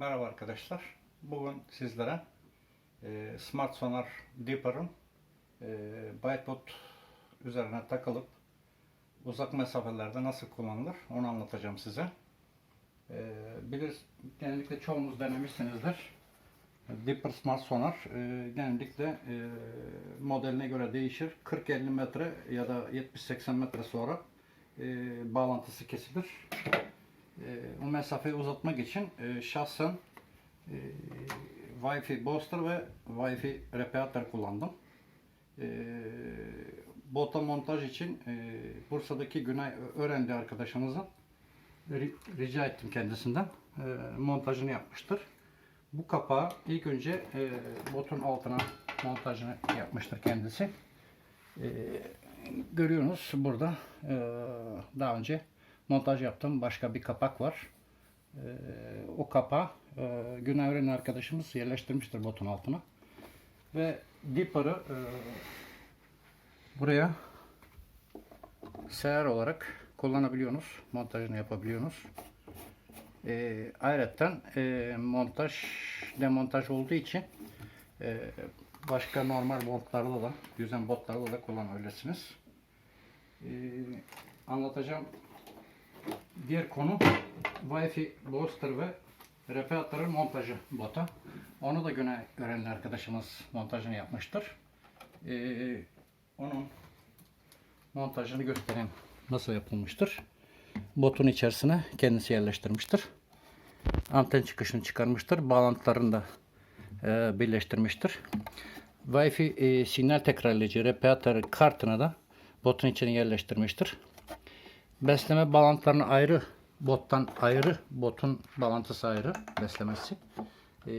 Merhaba arkadaşlar. Bugün sizlere e, Smart Sonar Deeper'ın e, Bytebot üzerine takılıp uzak mesafelerde nasıl kullanılır onu anlatacağım size. E, bilir, genellikle çoğunuz denemişsinizdir. Deeper Smart Sonar e, genellikle e, modeline göre değişir. 40-50 metre ya da 70-80 metre sonra e, bağlantısı kesilir. E, o mesafeyi uzatmak için e, şahsen e, Wi-Fi booster ve Wi-Fi repeater kullandım. E, bota montaj için e, Bursa'daki Günay Öğrendi arkadaşımızın ri- rica ettim kendisinden. Montajını yapmıştır. Bu kapağı ilk önce botun altına montajını yapmıştır kendisi. Görüyorsunuz burada daha önce montaj yaptığım başka bir kapak var. E, o kapağı e, Günay Ören arkadaşımız yerleştirmiştir botun altına. Ve dipper'ı e, buraya seher olarak kullanabiliyorsunuz. Montajını yapabiliyorsunuz. E, ayrıca e, montaj demontaj olduğu için e, başka normal botlarda da yüzen botlarda da kullanabilirsiniz. E, anlatacağım diğer konu Wi-Fi booster ve repeater'ın montajı bota. Onu da güne öğrenli arkadaşımız montajını yapmıştır. E, onun montajını göstereyim nasıl yapılmıştır. Botun içerisine kendisi yerleştirmiştir. Anten çıkışını çıkarmıştır. Bağlantılarını da e, birleştirmiştir. Wi-Fi e, sinyal tekrarlayıcı repeater kartını da botun içine yerleştirmiştir. Besleme bağlantılarını ayrı, bottan ayrı, botun bağlantısı ayrı, beslemesi. E,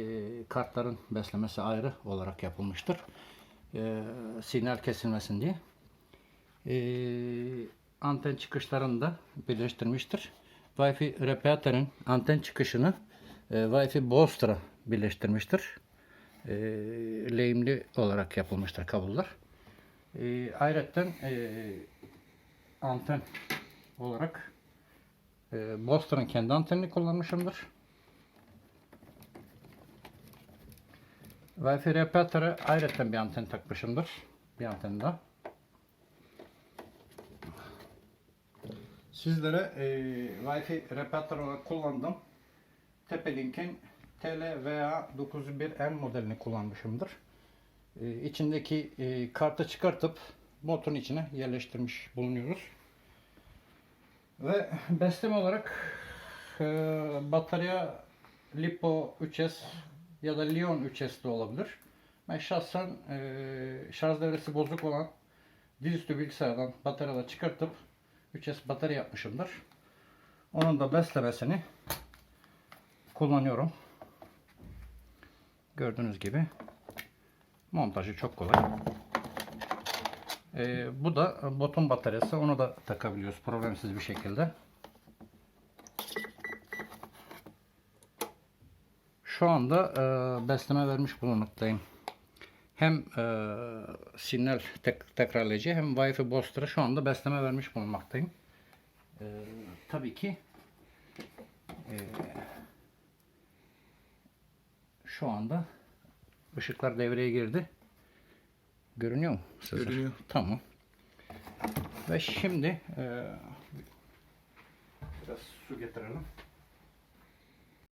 kartların beslemesi ayrı olarak yapılmıştır. E, sinyal kesilmesin diye. E, anten çıkışlarını da birleştirmiştir. Wi-Fi repeater'ın anten çıkışını e, Wi-Fi booster'a birleştirmiştir. E, lehimli olarak yapılmıştır kablolar. E, ayrıca e, anten olarak e, Booster'ın kendi antenini kullanmışımdır. Wi-Fi repeater'a ayrıca bir anten takmışımdır. Bir anten daha. Sizlere e, Wi-Fi repeater olarak kullandım. Tepelink'in TLVA 901N modelini kullanmışımdır. E, içindeki e, kartı çıkartıp botun içine yerleştirmiş bulunuyoruz. Ve besleme olarak e, batarya Lipo 3S ya da Lion 3S de olabilir. Ben şahsen e, şarj devresi bozuk olan dizüstü bilgisayardan bataryada çıkartıp 3S batarya yapmışımdır. Onun da beslemesini kullanıyorum. Gördüğünüz gibi montajı çok kolay. Ee, bu da botun bataryası. Onu da takabiliyoruz problemsiz bir şekilde. Şu anda e, besleme vermiş bulunmaktayım. Hem e, sinyal tek, tekrarlayıcı hem Wi-Fi booster'a şu anda besleme vermiş bulunmaktayım. E, tabii ki e, şu anda ışıklar devreye girdi. Görünüyor mu? sizler? Görünüyor. Tamam. Ve şimdi e, biraz su getirelim.